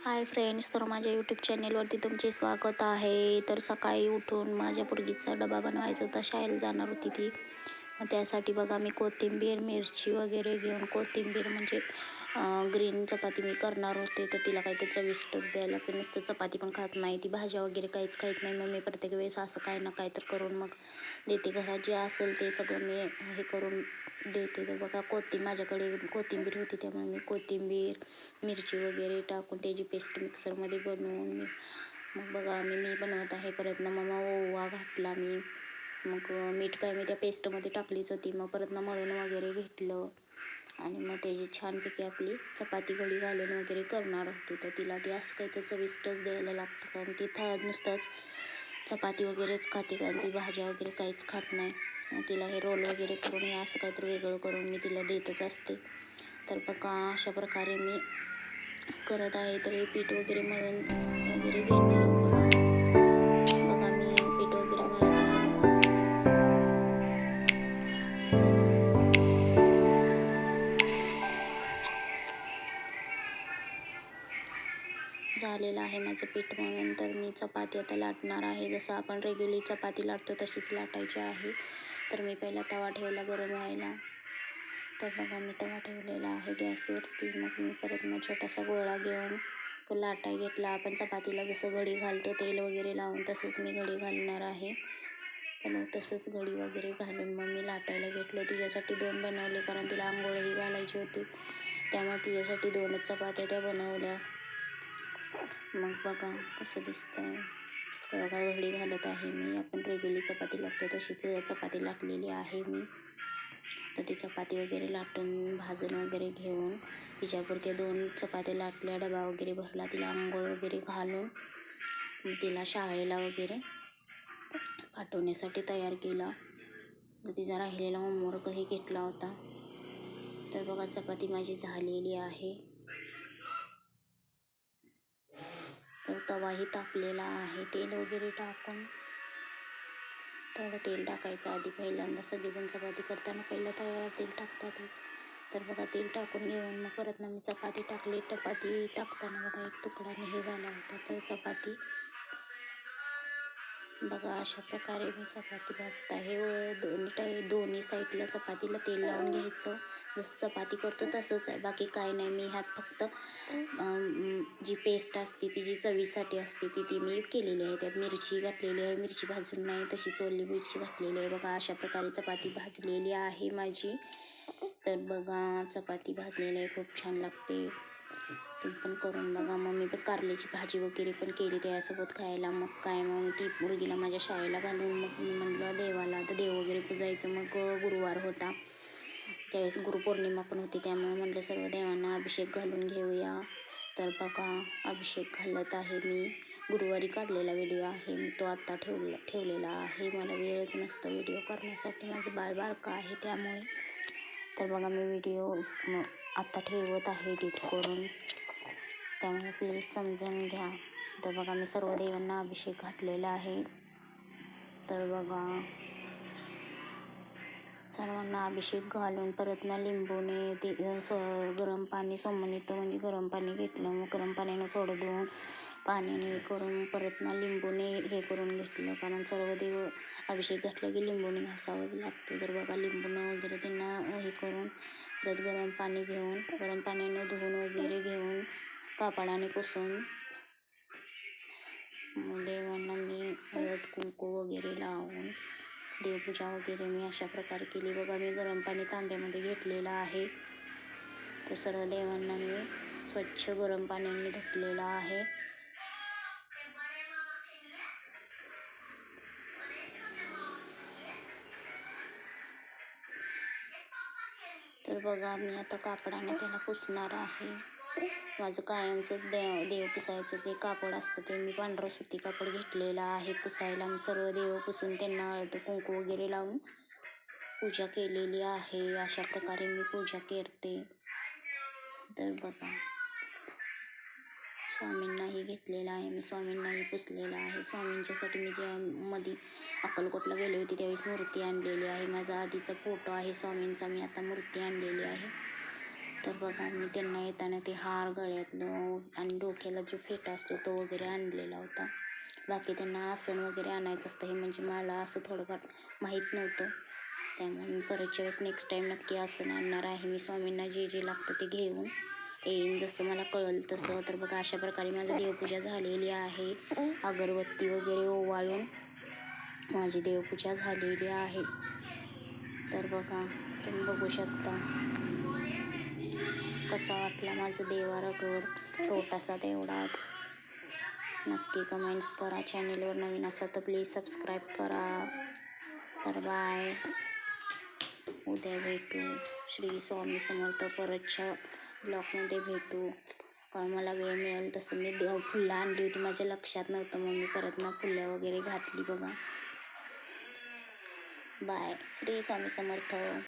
Hi friends तर माझ्या YouTube चॅनेलवरती तुमचे स्वागत आहे. तर सकाळी उठून माझ्या पोरगीचा डबा बनवायचा होता. शाळेला जाणार होती ती. मग त्यासाठी बघा मी कोथिंबीर मिरची वगैरे घेऊन कोथिंबीर म्हणजे ग्रीन चपाती मी करणार होते. तर तिला काही ते चविष्ट द्यायला लागते. नुसतं चपाती पण खात नाही. ती भाज्या वगैरे काहीच खात नाही. मग मी प्रत्येक वेळेस असं काय ना काय तर करून मग देते. घरात जे असेल ते सगळं मी हे करून देते. तर बघा कोथिंबीर माझ्याकडे कोथिंबीर होती. त्यामुळे मी कोथिंबीर मिरची वगैरे टाकून त्याची पेस्ट मिक्सरमध्ये बनवून मी मग बघा मी मी बनवत आहे. परत ना मग ओवा घातला मी. मग मीठ काय मी त्या पेस्टमध्ये टाकलीच होती. मग परत ना मळून वगैरे घेतलं. आणि मग त्याची छानपैकी आपली चपाती घडी घालून वगैरे करणार होती. तर तिला ते असं काही तर चविष्टच द्यायला लागतं. कारण ती था नुसतंच चपाती वगैरेच खाते. कारण ती भाज्या वगैरे काहीच खात नाही. तिला हे रोल वगैरे करून हे असं काहीतरी वेगळं करून मी तिला देतच असते. तर बघा अशा प्रकारे मी करत आहे. तर हे पीठ वगैरे मळून वगैरे घेतलं. झालेलं आहे माझं पीठ म्हणून. तर मी चपाती आता लाटणार आहे. जसं आपण रेग्युलर चपाती लाटतो तशीच लाटायची आहे. तर मी पहिला तवा ठेवला गरम व्हायला. तर बघा मी तवा ठेवलेला आहे गॅसवरती. मग मी परत मग छोटासा गोळा घेऊन तो लाटाय घेतला. आपण चपातीला जसं घडी घालतो तेल वगैरे लावून तसंच मी घडी घालणार आहे. तर मग तसंच घडी वगैरे घालून मग मी लाटायला घेतलं. तिच्यासाठी दोन बनवले कारण तिला आंघोळही घालायची होती. त्यामुळे तिच्यासाठी दोनच चपात्या त्या बनवल्या. मग बघा कसं दिसतंय. तर बघा घडी घालत आहे मी. आपण रेग्युलर चपाती लाटतो तशीच चपाती लाटलेली आहे मी. तर ती चपाती वगैरे लाटून भाजून वगैरे घेऊन तिच्यापुरते दोन चपात्या लाटल्या डबा वगैरे भरला तिला आंघोळ वगैरे घालून तिला शाळेला वगैरे पाठवण्यासाठी तयार केला. तर तिचा राहिलेला होमवर्कही घेतला होता. तर बघा चपाती माझी झालेली आहे. तर तवाही तापलेला आहे. तेल वगैरे टाकून थोडं तेल टाकायचं आधी पहिल्यांदा. सगळेजण चपाती करताना पहिलं तव्यावर तेल टाकतातच. तर बघा तेल टाकून घेऊन मग परत ना मी चपाती टाकली. चपाती टाकताना बघा एक तुकडा हे झाला होता. तर चपाती बघा अशा प्रकारे मी चपाती भाजत आहे. व दोन्ही टाय दोन्ही साईडला चपातीला तेल लावून घ्यायचं. जसं चपाती करतो तसंच आहे. बाकी काय नाही. मी ह्यात फक्त जी पेस्ट असते ती जी चवीसाठी असते ती ती मी केलेली आहे. त्यात मिरची घातलेली आहे. मिरची भाजून नाही तशीच ओली मिरची घातलेली आहे. बघा अशा प्रकारे चपाती भाजलेली आहे माझी. तर बघा चपाती भाजलेली आहे. खूप छान लागते. तुम्ही पण करून बघा. मग मी पण कारल्याची भाजी वगैरे पण केली त्यासोबत खायला. मग काय मग ती मुलगीला माझ्या शाळेला घालून मग मी म्हणलं देवाला. तर देव वगैरे पुजायचं मग गुरुवार होता. त्यावेळेस गुरुपौर्णिमा पण होती. त्यामुळे म्हटलं सर्व देवांना अभिषेक घालून घेऊया. तर बघा अभिषेक घालत आहे मी. गुरुवारी काढलेला व्हिडिओ आहे. मी तो आत्ता ठेवला ठेवलेला आहे. मला वेळच नसतं व्हिडिओ करण्यासाठी. माझं बाळ बारका आहे त्यामुळे. तर बघा मी व्हिडिओ आत्ता ठेवत आहे एडिट करून. त्यामुळे प्लीज समजून घ्या. तर बघा मी सर्व देवांना अभिषेक घातलेला आहे. तर बघा सर्वांना अभिषेक घालून परत ना लिंबूने ते स गरम पाणी सोमनीत म्हणजे गरम पाणी घेतलं. मग गरम पाण्यानं थोडं धुवून पाण्याने करून परत ना लिंबूने हे करून घेतलं. कारण सर्व देव अभिषेक घातलं की लिंबूने घासावं लागते. तर बघा लिंबूनं वगैरे त्यांना हे करून परत गरम पाणी घेऊन गरम पाण्यानं धुवून वगैरे घेऊन कापडाने पुसून देवांना मी हळद कुंकू वगैरे लावून देवपूजा वगैरे मी अशा प्रकारे केली बघा मी गरम पाणी तांब्यामध्ये घेतलेलं आहे. तर सर्व देवांना मी स्वच्छ गरम पाण्याने धुतलेलं आहे. तर बघा, मी आता कापडाने त्याला पुसणार आहे. माझं कायमचं देव देव पुसायचं जे कापड असतं ते मी पांढरं सुती कापड घेतलेलं आहे. पुसायला मी सर्व देव पुसून त्यांना हळद कुंकू वगैरे लावून पूजा केलेली आहे. अशा प्रकारे मी पूजा करते. तर बघा. स्वामींनाही घेतलेलं आहे. मी स्वामींनाही पुसलेलं आहे. स्वामींच्यासाठी मी जेव्हा मध्ये अक्कलकोटला गेले होते त्यावेळेस मूर्ती आणलेली आहे. माझा आधीचा फोटो आहे. स्वामींचा मी आता मूर्ती आणलेली आहे. तर बघा मी त्यांना येताना ते हार गळ्यातलं आणि डोक्याला जो फेटा असतो तो वगैरे आणलेला होता. बाकी त्यांना आसन वगैरे आणायचं असतं हे म्हणजे मला असं थोडंफार माहीत नव्हतं. त्यामुळे मी परतच्या वेळेस नेक्स्ट टाईम नक्की आसन आणणार आहे मी स्वामींना जे जे लागतं ते घेऊन येईन. जसं मला कळलं तसं. तर बघा अशा प्रकारे माझी देवपूजा झालेली आहे. अगरबत्ती वगैरे ओवाळून माझी देवपूजा झालेली आहे. तर बघा तुम्ही बघू शकता. कसा वाटला माझं देवारगड? छोटासा तेवढाच नक्की कमेंट्स करा. चॅनेलवर नवीन असा तर प्लीज सबस्क्राईब करा. तर बाय उद्या भेटू. श्री स्वामी समर्थ परतच्या ब्लॉगमध्ये भेटू. कारण मला वेळ मिळेल तसं मी देव फुलं आणली होती. माझ्या लक्षात नव्हतं. मग मी परत ना फुलं वगैरे घातली बघा. बाय श्री स्वामी समर्थ.